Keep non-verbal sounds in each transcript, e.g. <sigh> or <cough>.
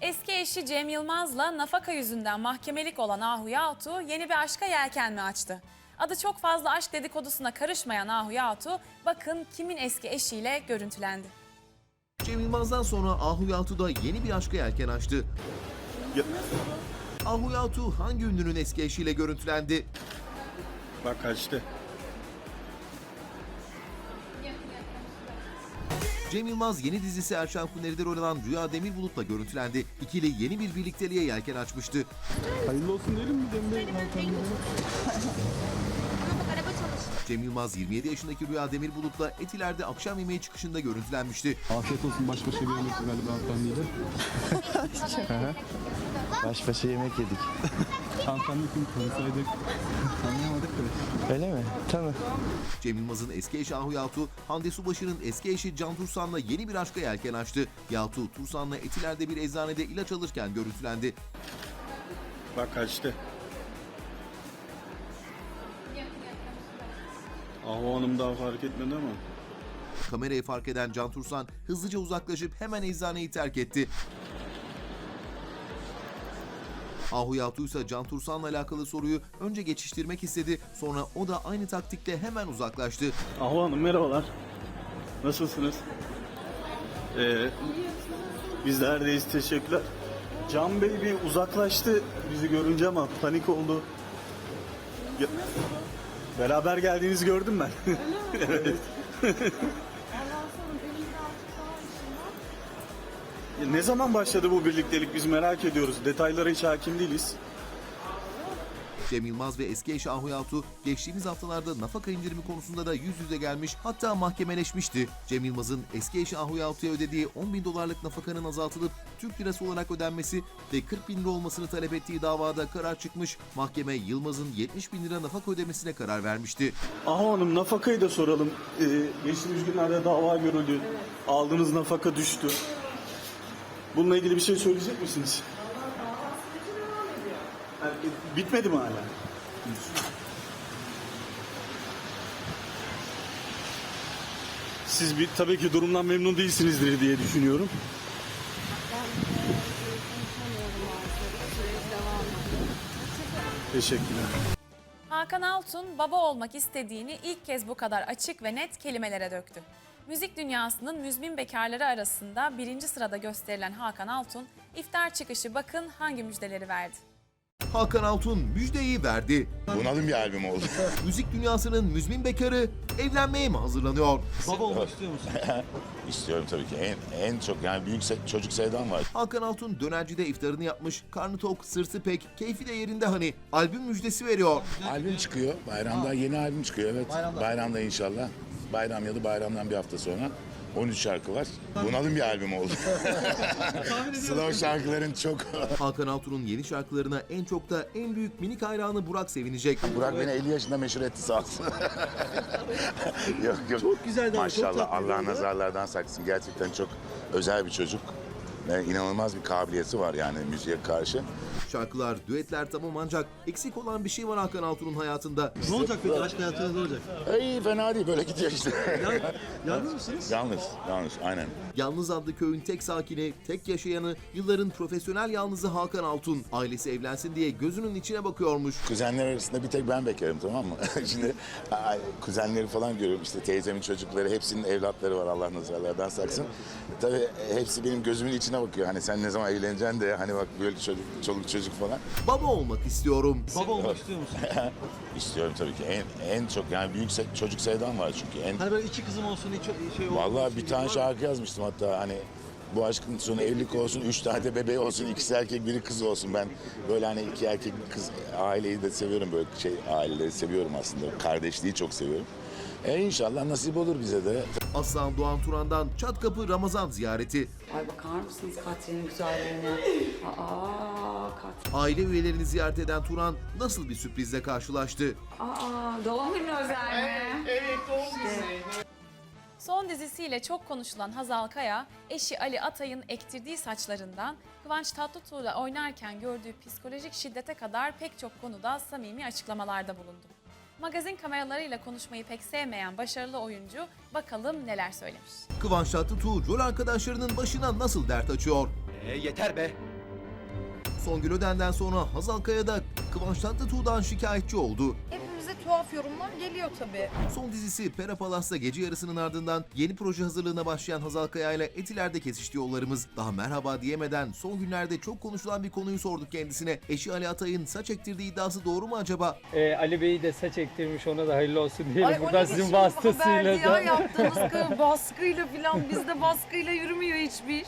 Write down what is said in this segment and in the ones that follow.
Eski eşi Cem Yılmaz'la nafaka yüzünden mahkemelik olan Ahu Yaltu yeni bir aşka yelken açtı? Adı çok fazla aşk dedikodusuna karışmayan Ahu Yaltu bakın kimin eski eşiyle görüntülendi. Cem Yılmaz'dan sonra Ahu Yaltu da yeni bir aşka yelken açtı. Ahu Yaltu hangi ünlünün eski eşiyle görüntülendi? Bak kaçtı. Cem Yılmaz yeni dizisi Erşan Kuneri'de rol alan Rüya Demirbulut'la görüntülendi. İkili yeni bir birlikteliğe yelken açmıştı. Hayırlı olsun diyelim mi Cem Bey? Cem Yılmaz 27 yaşındaki Rüya Demirbulut'la Etiler'de akşam yemeği çıkışında görüntülenmişti. Afiyet olsun baş başa bir yemek galiba hanımefendiyle. <laughs> Baş başa yemek yedik. <laughs> Hanımefendi kim tanısaydık. <laughs> Anlayamadık da. Öyle mi? Tamam. Cem Yılmaz'ın eski eşi Ahu Yaltu, Hande Subaşı'nın eski eşi Can Tursan'la yeni bir aşka yelken açtı. Yaltu, Tursan'la Etiler'de bir eczanede ilaç alırken görüntülendi. Bak kaçtı. Ahu Hanım daha fark etmedi ama. Kamerayı fark eden Can Tursan hızlıca uzaklaşıp hemen eczaneyi terk etti. Ahu Yaltu ise Can Tursan'la alakalı soruyu önce geçiştirmek istedi. Sonra o da aynı taktikle hemen uzaklaştı. Ahu Hanım merhabalar. Nasılsınız? Ee, biz neredeyiz teşekkürler. Can Bey bir uzaklaştı bizi görünce ama panik oldu. Ya- beraber geldiğinizi gördüm ben. <laughs> evet. Ne zaman başladı bu birliktelik biz merak ediyoruz. Detaylara hiç hakim değiliz. Cem Yılmaz ve eski eşi Ahu Yaltu geçtiğimiz haftalarda nafaka indirimi konusunda da yüz yüze gelmiş hatta mahkemeleşmişti. Cem Yılmaz'ın eski eşi Ahu Yaltu'ya ödediği 10 bin dolarlık nafakanın azaltılıp Türk lirası olarak ödenmesi ve 40 bin lira olmasını talep ettiği davada karar çıkmış. Mahkeme Yılmaz'ın 70 bin lira nafaka ödemesine karar vermişti. Ahu Hanım nafakayı da soralım. Ee, geçtiğimiz günlerde dava görüldü. Aldığınız nafaka düştü. Bununla ilgili bir şey söyleyecek misiniz? E, Bitmedi mi hala? Siz bir, tabii ki durumdan memnun değilsinizdir diye düşünüyorum. Teşekkürler. Hakan Altun baba olmak istediğini ilk kez bu kadar açık ve net kelimelere döktü. Müzik dünyasının müzmin bekarları arasında birinci sırada gösterilen Hakan Altun, iftar çıkışı bakın hangi müjdeleri verdi. Hakan Altun müjdeyi verdi. Bunalım bir albüm oldu. <laughs> Müzik dünyasının müzmin bekarı evlenmeye mi hazırlanıyor? <laughs> İstiyorum tabii ki. En, en çok yani büyük se- çocuk sevdam var. Hakan Altun dönercide iftarını yapmış. Karnı tok, sırtı pek, keyfi de yerinde hani. Albüm müjdesi veriyor. Albüm çıkıyor. Bayramda yeni albüm çıkıyor evet. Bayramda. inşallah. Bayram ya da bayramdan bir hafta sonra. 13 şarkı var. Bunalım bir albüm oldu. Slow şarkıların çok... Hakan Altun'un yeni şarkılarına en çok da en büyük minik hayranı Burak sevinecek. Burak beni 50 yaşında meşhur etti sağ olsun. <laughs> yok yok. Çok güzeldi Maşallah Allah nazarlardan saksın. Gerçekten çok özel bir çocuk. Ve inanılmaz bir kabiliyeti var yani müziğe karşı. Şarkılar, düetler tamam ancak eksik olan bir şey var Hakan Altun'un hayatında. Ne olacak peki? Aşk hayatınız ne olacak? İyi fena değil böyle gidiyor işte. Yalnız mısınız? yalnız, yalnız aynen. Yalnız adlı köyün tek sakini, tek yaşayanı, yılların profesyonel yalnızı Hakan Altun. Ailesi evlensin diye gözünün içine bakıyormuş. Kuzenler arasında bir tek ben bekarım tamam mı? <laughs> Şimdi kuzenleri falan görüyorum işte teyzemin çocukları hepsinin evlatları var Allah nazarlardan saksın. Tabii hepsi benim gözümün içine bakıyor. Hani sen ne zaman evleneceksin de hani bak böyle çocuk, çoluk çocuk falan. Baba olmak istiyorum. Baba olmak istiyor musun? <laughs> İstiyorum tabii ki. En, en çok yani büyük se- çocuk sevdam var çünkü. En, Hani böyle iki kızım olsun, hiç şey olsun. Vallahi bir tane şarkı yazmıştım hatta hani bu aşkın sonu evlilik olsun, üç tane de bebeği olsun, ikisi erkek, biri kız olsun. Ben böyle hani iki erkek bir kız aileyi de seviyorum böyle şey aileleri seviyorum aslında. Kardeşliği çok seviyorum. E inşallah nasip olur bize de. Aslan Doğan Turan'dan Çatkapı Ramazan ziyareti. Ay bakar mısınız Katri'nin güzelliğine? Aa, Katri. Aile üyelerini ziyaret eden Turan nasıl bir sürprizle karşılaştı? Aa, doğum günü özel mi? Son dizisiyle çok konuşulan Hazal Kaya, eşi Ali Atay'ın ektirdiği saçlarından Kıvanç Tatlıtuğ'la oynarken gördüğü psikolojik şiddete kadar pek çok konuda samimi açıklamalarda bulundu. Magazin kameralarıyla konuşmayı pek sevmeyen başarılı oyuncu bakalım neler söylemiş. Kıvanç Tatlıtuğ rol arkadaşlarının başına nasıl dert açıyor? E yeter be. Songül Öden'den sonra Hazal Kaya da Kıvanç Tatlıtuğ'dan şikayetçi oldu. Hepimize tuhaf yorumlar geliyor tabii. Son dizisi Pera Palas'ta gece yarısının ardından yeni proje hazırlığına başlayan Hazal Kaya ile Etiler'de kesişti yollarımız. Daha merhaba diyemeden son günlerde çok konuşulan bir konuyu sorduk kendisine. Eşi Ali Atay'ın saç ektirdiği iddiası doğru mu acaba? Ee, Ali Bey'i de saç ektirmiş ona da hayırlı olsun diyelim. Ay Buradan sizin vasıtasıyla ya da. yaptığınız kı- <laughs> baskıyla filan bizde baskıyla yürümüyor hiçbir.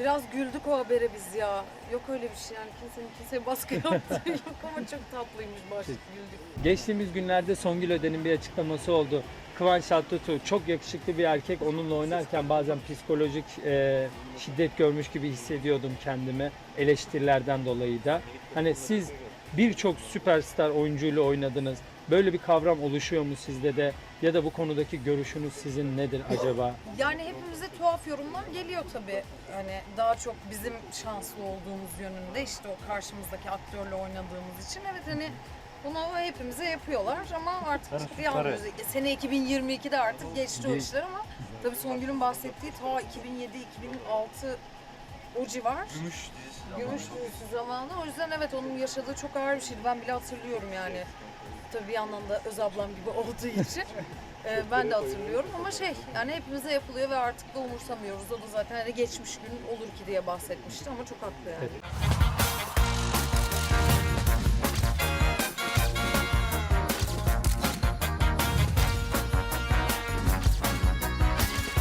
Biraz güldük o habere biz ya. Yok öyle bir şey yani kimsenin kimseye baskı <laughs> yaptığı yok ama çok tatlıymış başta güldük. Geçtiğimiz günlerde Songül Öden'in bir açıklaması oldu. Kıvanç Tatlıtuğ çok yakışıklı bir erkek. Onunla oynarken bazen psikolojik e, şiddet görmüş gibi hissediyordum kendimi. Eleştirilerden dolayı da. Hani siz birçok süperstar oyuncuyla oynadınız. Böyle bir kavram oluşuyor mu sizde de? Ya da bu konudaki görüşünüz sizin nedir acaba? Yani hepimize tuhaf yorumlar geliyor tabii. Hani daha çok bizim şanslı olduğumuz yönünde işte o karşımızdaki aktörle oynadığımız için. Evet hani bunu hepimize yapıyorlar ama artık yalnız sene 2022'de artık geçti o işler ama tabii Songül'ün bahsettiği ta 2007-2006 o civar. Gümüş dizisi Gümüş dizisi zamanı. O yüzden evet onun yaşadığı çok ağır bir şeydi. Ben bile hatırlıyorum yani. Tabii bir yandan da öz ablam gibi <laughs> olduğu için. <laughs> Ee, ben de hatırlıyorum ama şey yani hepimize yapılıyor ve artık da umursamıyoruz. O da zaten hani geçmiş gün olur ki diye bahsetmişti ama çok haklı yani.